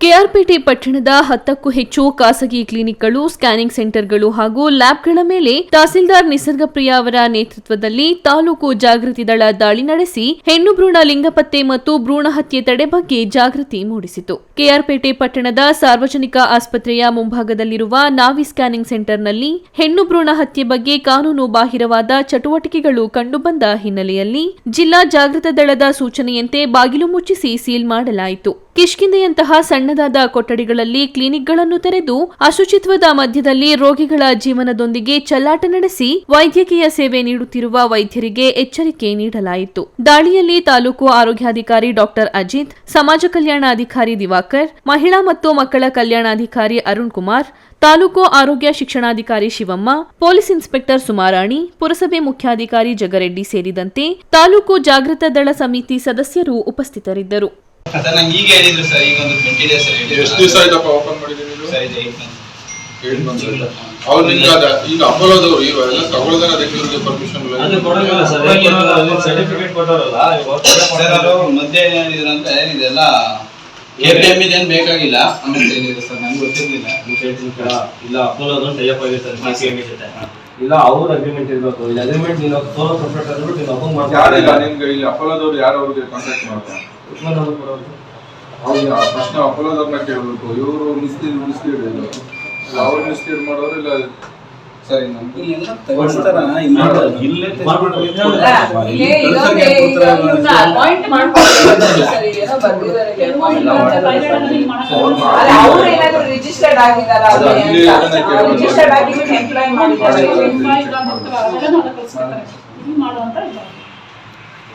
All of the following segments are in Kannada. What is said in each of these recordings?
ಕೆಆರ್ಪೇಟೆ ಪಟ್ಟಣದ ಹತ್ತಕ್ಕೂ ಹೆಚ್ಚು ಖಾಸಗಿ ಕ್ಲಿನಿಕ್ಗಳು, ಸ್ಕ್ಯಾನಿಂಗ್ ಸೆಂಟರ್ಗಳು ಹಾಗೂ ಲ್ಯಾಬ್ಗಳ ಮೇಲೆ ತಹಸೀಲ್ದಾರ್ ನಿಸರ್ಗಪ್ರಿಯ ಅವರ ನೇತೃತ್ವದಲ್ಲಿ ತಾಲೂಕು ಜಾಗೃತಿ ದಳ ದಾಳಿ ನಡೆಸಿ ಹೆಣ್ಣು ಭ್ರೂಣ ಲಿಂಗಪತ್ತೆ ಮತ್ತು ಭ್ರೂಣ ಹತ್ಯೆ ತಡೆ ಬಗ್ಗೆ ಜಾಗೃತಿ ಮೂಡಿಸಿತು. ಕೆಆರ್ಪೇಟೆ ಪಟ್ಟಣದ ಸಾರ್ವಜನಿಕ ಆಸ್ಪತ್ರೆಯ ಮುಂಭಾಗದಲ್ಲಿರುವ ನಾವಿ ಸ್ಕ್ಯಾನಿಂಗ್ ಸೆಂಟರ್ನಲ್ಲಿ ಹೆಣ್ಣು ಭ್ರೂಣ ಹತ್ಯೆ ಬಗ್ಗೆ ಕಾನೂನು ಬಾಹಿರವಾದ ಚಟುವಟಿಕೆಗಳು ಕಂಡುಬಂದ ಹಿನ್ನೆಲೆಯಲ್ಲಿ ಜಿಲ್ಲಾ ಜಾಗೃತ ದಳದ ಸೂಚನೆಯಂತೆ ಬಾಗಿಲು ಮುಚ್ಚಿಸಿ ಸೀಲ್ ಮಾಡಲಾಯಿತು. ಕಿಷ್ಕಿಂದೆಯಂತಹ ಸಣ್ಣದಾದ ಕೊಠಡಿಗಳಲ್ಲಿ ಕ್ಲಿನಿಕ್ಗಳನ್ನು ತೆರೆದು ಅಶುಚಿತ್ವದ ಮಧ್ಯದಲ್ಲಿ ರೋಗಿಗಳ ಜೀವನದೊಂದಿಗೆ ಚಲ್ಲಾಟ ನಡೆಸಿ ವೈದ್ಯಕೀಯ ಸೇವೆ ನೀಡುತ್ತಿರುವ ವೈದ್ಯರಿಗೆ ಎಚ್ಚರಿಕೆ ನೀಡಲಾಯಿತು. ದಾಳಿಯಲ್ಲಿ ತಾಲೂಕು ಆರೋಗ್ಯಾಧಿಕಾರಿ ಡಾಕ್ಟರ್ ಅಜಿತ್, ಸಮಾಜ ಕಲ್ಯಾಣಾಧಿಕಾರಿ ದಿವಾಕರ್, ಮಹಿಳಾ ಮತ್ತು ಮಕ್ಕಳ ಕಲ್ಯಾಣಾಧಿಕಾರಿ ಅರುಣ್ ಕುಮಾರ್, ತಾಲೂಕು ಆರೋಗ್ಯ ಶಿಕ್ಷಣಾಧಿಕಾರಿ ಶಿವಮ್ಮ, ಪೊಲೀಸ್ ಇನ್ಸ್ಪೆಕ್ಟರ್ ಸುಮಾರಾಣಿ, ಪುರಸಭೆ ಮುಖ್ಯಾಧಿಕಾರಿ ಜಗರೆಡ್ಡಿ ಸೇರಿದಂತೆ ತಾಲೂಕು ಜಾಗೃತ ದಳ ಸಮಿತಿ ಸದಸ್ಯರು ಉಪಸ್ಥಿತರಿದ್ದರು. ಸರ್ ನಂಗೆ ಈಗ ಹೇಳಿದ್ರು ಸರ್ ಈಗ ಒಂದು ಟ್ವೆಂಟಿ ಡೇಸ್ ಎಷ್ಟು ದಿವಸ ಆಯ್ತಪ್ಪ ಓಪನ್ ಮಾಡಿದ್ದೀನಿ ಇದು ಸರ್ ಇದೆ. ಏಳು ಬಂದಿಲ್ಲ ಅವ್ರು ನಿಮ್ಗೆ ಅದ ಈಗ ಅಪೋಲೋದವ್ರು ಇವೆಲ್ಲ ತಗೊಳ್ದಾರ ಅದಕ್ಕೆ ನಿಮ್ಗೆ ಪರ್ಮಿಷನ್ ಸರ್ಟಿಫಿಕೇಟ್ ಕೊಟ್ಟಾರಲ್ಲ ಇವಾಗ ಸರ್ ಅವರು ಮಧ್ಯೆ ಏನಿದ್ರಂತೆ ಇದೆಲ್ಲ ಎಂ ಇದೇನು ಬೇಕಾಗಿಲ್ಲ. ಅಂತ ಹೇಳಿದ್ರು ಸರ್ ನಂಗೆ ಗೊತ್ತಿರಲಿಲ್ಲ. ಇಲ್ಲ ಅಪೋಲೋ ಟೈಪ್ ಆಗಿರ್ತಾರೆ ಇಲ್ಲ ಅವ್ರ ಅಗ್ರಿಮೆಂಟ್ ಇರಬೇಕು. ಈ ಅಗ್ರಿಮೆಂಟ್ ನೀನು ಸೋಲೋ ಕಂಪ್ಯೂಟರ್ ಅಂದ್ಬಿಟ್ಟು ನೀನು ಅಕೌಂಟ್ ಯಾರಿಲ್ಲ ನಿಮ್ಗೆ ಇಲ್ಲಿ ಅಪೋಲೋದವ್ರು ಯಾರು ಅವ್ರಿಗೆ ಕಾಂಟ್ಯಾಕ್ಟ್ ಮಾಡ್ತಾರೆ? ಆ ಪ್ರಶ್ನೆ ಅಪೋಲೋದವ್ರನ್ನ ಕೇಳಬೇಕು. ಇವರು ಮಿಸ್ಲೀಡ್ ಮಿಸ್ಲೀಡ್ ಅವ್ರು ಮಿಸ್ಲೀಡ್ ಮಾಡೋರು ಇಲ್ಲ ಸರಿ ರಿಜಿಸ್ಟರ್ಡ್ ಆಗಿದ್ದಾರೆ. ರಿಜಿಸ್ಟರ್ಡ್ ಆಗಿಬಿಟ್ಟು ಎಂಪ್ಲಾಯ್ ಮಾಡಿದ್ದಾರೆ.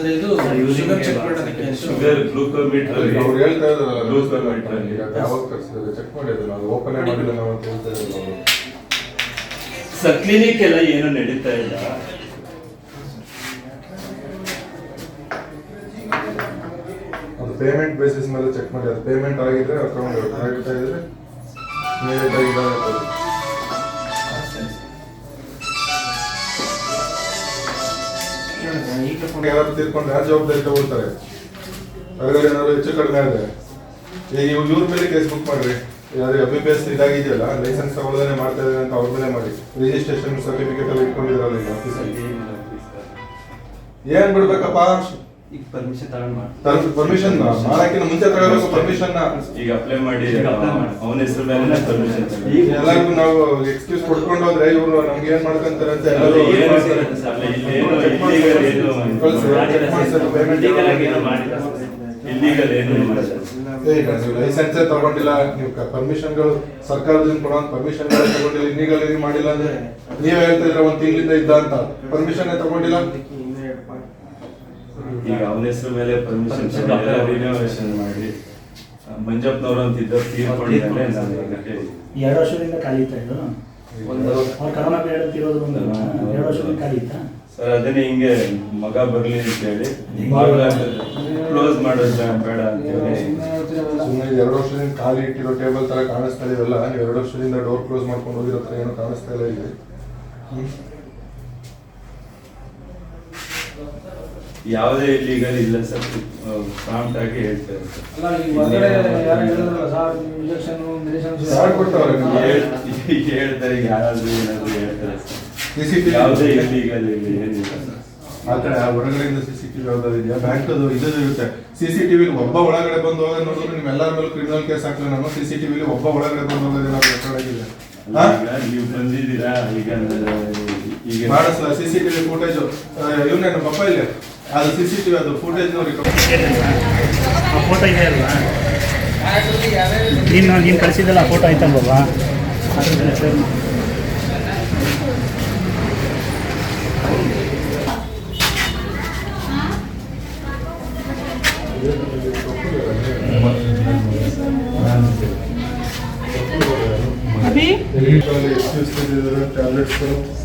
ಅಂದ್ರೆ ಇದು ಶುಗರ್ ಚೆಕ್ ಮಾಡೋದಕ್ಕೆ ಶುಗರ್ ಗ್ಲೂಕೋಮೀಟರ್ ಅವ್ರು ಹೇಳ್ತಾ ಇದಾರಲ್ಲ ಗ್ಲೂಕೋಮೀಟರ್ ಈಗ ಯಾವಾಗ ತರಿಸಿದ್ರೆ ಚೆಕ್ ಮಾಡಿದ್ರು ಅದು ಓಪನ್ ಮಾಡಿಲ್ಲ ನಾವು ಅಂತ ಹೇಳ್ತಾ ಇದ್ರು ಅವರು. ಸರ್ ಕ್ಲಿನಿಕ್ ಎಲ್ಲ ಏನು ನಡೀತಾ ಇಲ್ಲ? ಅದು ಪೇಮೆಂಟ್ ಬೇಸಿಸ್ ಮೇಲೆ ಚೆಕ್ ಮಾಡಿ ಅದು ಪೇಮೆಂಟ್ ಆಗಿದ್ರೆ ಅಕೌಂಟ್ ಕರೆಕ್ಟ್ ಆಗಿದ್ರೆ ಇಮಿಡಿಯೇಟ್ ಆಗಿ ಇದಾಗುತ್ತೆ ಯಾರು ತೀರ್ಕೊಂಡು ಯಾರು ಜವಾಬ್ದಾರಿ ತಗೊಳ್ತಾರೆ ಅದರಲ್ಲಿ ಏನಾದ್ರು ಹೆಚ್ಚು ಕಡಿಮೆ ಇದೆ ಈಗ ನೀವು ಇವ್ರ ಮೇಲೆ ಕೇಸ್ ಬುಕ್ ಮಾಡ್ರಿ ಯಾರು ಎಂ ಬಿ ಬಿ ಎಸ್ ಇದಾಗಿದೆಯಲ್ಲ ಲೈಸೆನ್ಸ್ ತಗೊಳ್ಳೋದೇ ಮಾಡ್ತಾ ಇದ್ದಾರೆ ಅಂತ ಅವ್ರ ಮೇಲೆ ಮಾಡಿ. ರಿಜಿಸ್ಟ್ರೇಷನ್ ಸರ್ಟಿಫಿಕೇಟ್ ಎಲ್ಲ ಇಟ್ಕೊಂಡಿದ್ರಲ್ಲ ಈಗ ಆಫೀಸಲ್ಲಿ ಏನ್ ಬಿಡ್ಬೇಕಪ್ಪ? ಈಗ ಪರ್ಮಿಷನ್ ತಗೊಂಡ್ ಮಾಡಿ. ಪರ್ಮಿಷನ್ ಮಾಡಕ್ಕಿಂತ ಮುಂಚೆ ತಗೊಳ್ಬೇಕು ಪರ್ಮಿಷನ್ ಈಗ ಅಪ್ಲೈ ಮಾಡಿ. ಅವನ ಹೆಸರು ಮೇಲೆ ಪರ್ಮಿಷನ್ ಈಗ ಎಲ್ಲರಿಗೂ ನಾವು ಎಕ್ಸ್ಕ್ಯೂಸ್ ಕೊಡ್ಕೊಂಡು ಹೋದ್ರೆ ಇವರು ನಮ್ಗೆ ಏನ್ ಮಾಡ್ಕೊಂತಾರೆ ಅಂತ ಎಲ್ಲರೂ ಏನು ಮಾಡ್ತಾರೆ. ಇಲ್ಲಿ ಏನು ಲೈಸೆನ್ಸ್ ತಗೊಂಡಿಲ್ಲ ನೀವು ಪರ್ಮಿಷನ್ಗಳು ಸರ್ಕಾರದಿಂದ ಕೊಡೋ ಪರ್ಮಿಷನ್ ತಗೊಂಡಿಲ್ಲ ಇನ್ನೀಗಲ್ ಏನು ಮಾಡಿಲ್ಲ ಅಂದ್ರೆ ನೀವ್ ಹೇಳ್ತಾ ಇದ್ರ ಒಂದ್ ತಿಂಗಳಿಂದ ಇದ್ದ ಅಂತ. ಪರ್ಮಿಷನ್ ತಗೊಂಡಿಲ್ಲ? ಈಗ ಅವನ ಹೆಸರು ಮೇಲೆ ಪರ್ಮಿಷನ್ ರಿನೋವೇಷನ್ ಮಾಡಿ ಮಂಜಪ್ಪನವರು ಅಂತ ಇದ್ದ ಅದಕ್ಕೆ ಎರಡು ವರ್ಷದಿಂದ ಖಾಲಿ ಇದ್ರು? ಇದು ಅವ್ರು ಕರೋನಾ ಪೀರಿಯಡ್ ಇರೋದು ಒಂದು ಎರಡು ವರ್ಷದಿಂದ ಖಾಲಿ ಇತ್ತಾ ಸರ್ ಅದನ್ನೇ ಹಿಂಗೆ ಮಗ ಬರಲಿ ಅಂತ ಹೇಳಿ ಕ್ಲೋಸ್ ಮಾಡೋದು ಬೇಡ ಅಂತ ಹೇಳಿ. ಸುಮ್ಮನೆ ಎರಡು ವರ್ಷದಿಂದ ಖಾಲಿ ಇಟ್ಟಿರೋ ಟೇಬಲ್ ತರ ಕಾಣಿಸ್ತಾ ಇದೆಯಲ್ಲ ನೀವು ಎರಡು ವರ್ಷದಿಂದ ಡೋರ್ ಕ್ಲೋಸ್ ಮಾಡ್ಕೊಂಡು ಹೋಗಿರೋ ತರ ಏನು ಕಾಣಿಸ್ತಾ ಇಲ್ಲ ಇಲ್ಲಿ ಹ್ಮ್. ಯಾವುದೇ ಇಲ್ಲಿಗಲ್ ಇಲ್ಲ ಸರ್ ಪ್ರಾಂಪ್ಟ್ ಆಗಿ ಹೇಳ್ತಾ ಇರ್ತಾರೆ ಅಲ್ಲ ಈ ಹೊರಗಡೆ ಯಾರು ಹೇಳಿದ್ರಲ್ಲ ಸರ್ ಇಂಜೆಕ್ಷನ್ ಲೀಗಲ್ ಇಲ್ಲ ಸರ್. ನಿಮ್ಗೆ? ಹೇಳ್- ಹೇಳ್ತಾರೆ ಯಾರಾದ್ರೂ ಏನಾದ್ರು ಹೇಳ್ತಾರೆ ಯಾವುದೇ ಇಲ್ಲಿಗಲ್ ಇಲ್ಲಿ ಏನಿಲ್ಲ ಸರ್. ಆ ಕಡೆ ಆ ಸಿ ಸಿಸಿಟಿವಿ ಯಾವ್ದಾದ್ರು ಇದೆಯಾ? ಬ್ಯಾಂಕ್ ಅದು ಇದು ಇರುತ್ತೆ. ಟಿವಿ ಒಬ್ಬ ಒಳಗಡೆ ಬಂದು ಹೋಗೋದು ನೋಡಿದ್ರೆ ನಿಮ್ ಎಲ್ಲರ ಮೇಲೆ ಕ್ರಿಮಿನಲ್ ಕೇಸ್ ಹಾಕ್ಲಿ ನಾನು ಸಿಸಿಟಿವಿ ಒಬ್ಬ ಒಳಗಡೆ ಬಂದು ಹೋಗೋದು ಏನಾದ್ರು ರೆಕಾರ್ಡ್ ಆಗಿದೆ? ನೀವು ಬಂದಿದ್ದೀರಾ? ಈಗ ಈಗ ಮಾಡಿಸ್ಲ ಸಿಸಿಟಿವಿ ಫುಟೇಜ್ ನಮ್ಮ ಪಪ್ಪ ಇಲ್ಲಿ. ಅದು ಸಿಸಿಟಿವಿ ಅದು ಫುಟೇಜ್ ನೋಡಿ ಆ ಫೋಟೋ ಇದೆ ಅಲ್ವಾ ನೀನು ನೀನು ಕಳಿಸಿದ್ದಲ್ಲ ಫೋಟೋ ಆಯ್ತಲ್ವಾ ಅದ್ರ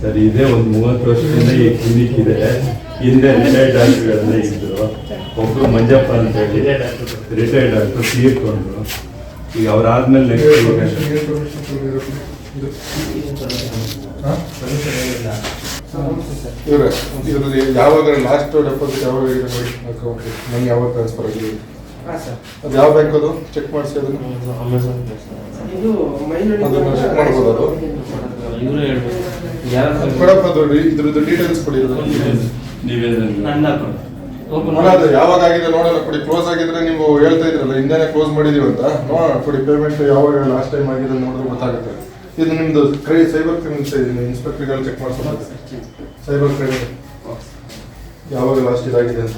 ಸರ್ ಇದೇ ಒಂದು ಮೂವತ್ತು ವರ್ಷದಿಂದ ಈ ಕ್ಲಿನಿಕ್ ಇದೆ. ಹಿಂದೆ ರಿಟೈರ್ಡ್ ಡಾಕ್ಟರ್ಗಳೆಲ್ಲ ಇದ್ರು. ಒಬ್ರು ಮಂಜಪ್ಪ ಅಂತ ಹೇಳಿ ರಿಟೈರ್ಡ್ ಡಾಕ್ಟರ್ ತೀರ್ಕೊಂಡ್ರು. ಈಗ ಅವ್ರಾದ್ಮೇಲೆ ನೆಕ್ಸ್ಟ್ ಏನ್ permission ಕೊಟ್ಟಿರೋದು? ಇದು? ಹಾ? ಇವ್ರೆ, ಇದ್ರಲ್ಲಿ ಯಾವಾಗ ಲಾಸ್ಟ್ ಡೆಪಾಸಿಟ್ ಯಾವಾಗ ಅಕೌಂಟ್ ಮನಿ ಯಾವಾಗ ಟ್ರಾನ್ಸ್ಫರ್ ಆಗಿದೆ? ಅದು ಯಾವ ಬ್ಯಾಂಕ್ ಅದು? ಚೆಕ್ ಮಾಡಿಸಿ ಅದನ್ನು. ಇದು ಕೊಡಪ್ಪ ಇದ್ರದ್ದು ಡೀಟೇಲ್ಸ್ ಕೊಡಿ. ನೀವೇ ನನ್ನ ಯಾವಾಗ ಆಗಿದೆ ನೋಡಲ್ಲ ಕೊಡಿ. ಕ್ಲೋಸ್ ಆಗಿದ್ರೆ ನೀವು ಹೇಳ್ತಾ ಇದ್ರಲ್ಲ ಹಿಂದೆನೆ ಕ್ಲೋಸ್ ಮಾಡಿದೀವಿ ಅಂತ. ನೋಡೋಣ ಕೊಡಿ. ಪೇಮೆಂಟ್ ಯಾವಾಗ ಲಾಸ್ಟ್ ಟೈಮ್ ಆಗಿದೆ ನೋಡಿದ್ರೆ ಗೊತ್ತಾಗುತ್ತೆ. ಇದು ನಿಮ್ದು ಕ್ರೈ ಸೈಬರ್ ಕ್ರಿಮಿನಲ್ಸ್ ಇನ್ಸ್ಪೆಕ್ಟರ್ಗಳು ಚೆಕ್ ಮಾಡ್ಸೋದು ಸೈಬರ್ ಕ್ರೈಮ್ ಯಾವಾಗ ಲಾಸ್ಟ್ ಇದಾಗಿದೆ ಅಂತ.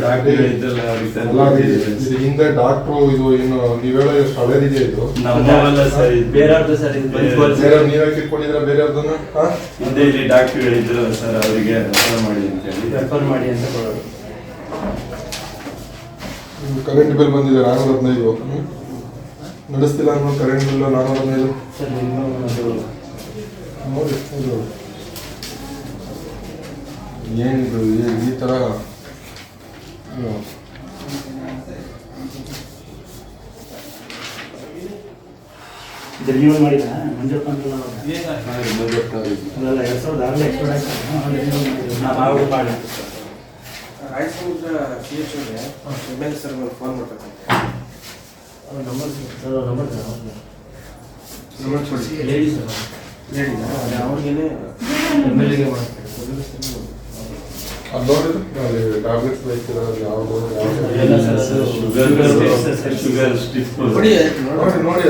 ಡಾಕ್ಟರ್ ಇದು- ಇದು. ಹಿಂದೆ ಡಾಕ್ಟ್ರು ಇದು ಏನು ನೀವು ಹೇಳೋ ಎಷ್ಟು ಹಳೇದಿದೆ ಇದು ನಮ್ಮವೆಲ್ಲ ಸರ್ ಇದು. ಬೇರೆಯವ್ರದ್ದು ಸರ್ ಇದು ಬೇರೆ- ಬೇರೆ ನೀವೇ ಕಿತ್ಕೊಂಡಿದ್ರ ಹಿಂದೆ ಇಲ್ಲಿ ಡಾಕ್ಟರ್ಗಳಿದ್ರು ಸರ್ ಅವರಿಗೆ ರೆಫರ್ ಮಾಡಿ ಅಂತ ಹೇಳಿ. ರೆಫರ್ ಮಾಡಿ ಅಂತ ಕೊಡೋದು. ಕರೆಂಟ್ ಬಿಲ್ ಬಂದಿದೆ ನಾನೂರ ಹದಿನೈದು? ನಡೆಸ್ತಿಲ್ಲ ಅನ್ನೋ ಕರೆಂಟ್ ಬಿಲ್ ನಾನೂರ ಹದಿನೈದು. ಸರ್ ಇನ್ನೂ ನೋಡಿ ಇದು ಏನಿದು ಈ- ಥರ renewal ಮಾಡಿದ್ರಾ? ಮಂಜಪ್ಪ ಅಂತಲ್ಲ ಅವ್ರು. ಎರಡು ಸಾವಿರದ ಆರರಲ್ಲಿ expire ಆಯ್ತು. ಅಲ್ಲಿ ಮಾಡಿ ರಾಯಸಮುದ್ರ ಸಿ ಎಚ್ ಓಗೆ ಎಂ ಎಲ್ ಸರ್ ಫೋನ್ ಮಾಡ್ತಾರೆ. ಸಿ- ಸರ್, ಅವ್ರದ್ದು. ನಂಬರ್ ಕೊಡಿ ಲೇಡಿ ಸರ್ ಲೇಡಿ ಅದೇ ಅವ್ರಿಗೇನೆ ಎಂ ಎಲ್ ಎಗೆ ಮಾಡ್ತಾರೆ. ಅದು ನೋಡಿದ್ರು ಅಲ್ಲಿ ಟ್ಯಾಬ್ಲೆಟ್ಸ್ ಬೇಕಿಲ್ಲ ಅದು ಯಾವುದು ಎಲ್ಲ ಸರ್, ಯಾವುದು ಅದು ಶುಗರ್ ಶುಗರ್ ಸ್ಟಿಫ್ ಕೊಡಿ ನೋಡಿ ನೋಡಿ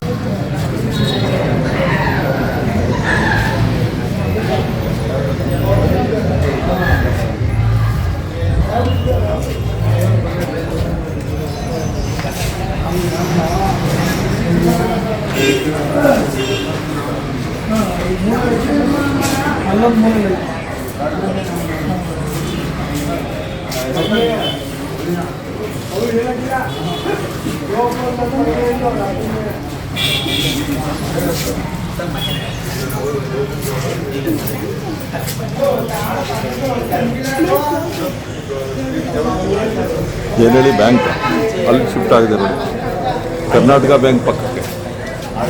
ಏನೇಳಿ ಬ್ಯಾಂಕ್? ಅಲ್ಲಿ ಶಿಫ್ಟ್ ಆಗಿದೆ ನೋಡಿ. ಕರ್ನಾಟಕ ಬ್ಯಾಂಕ್ ಪಕ್ಕಕ್ಕೆ. ಹಾ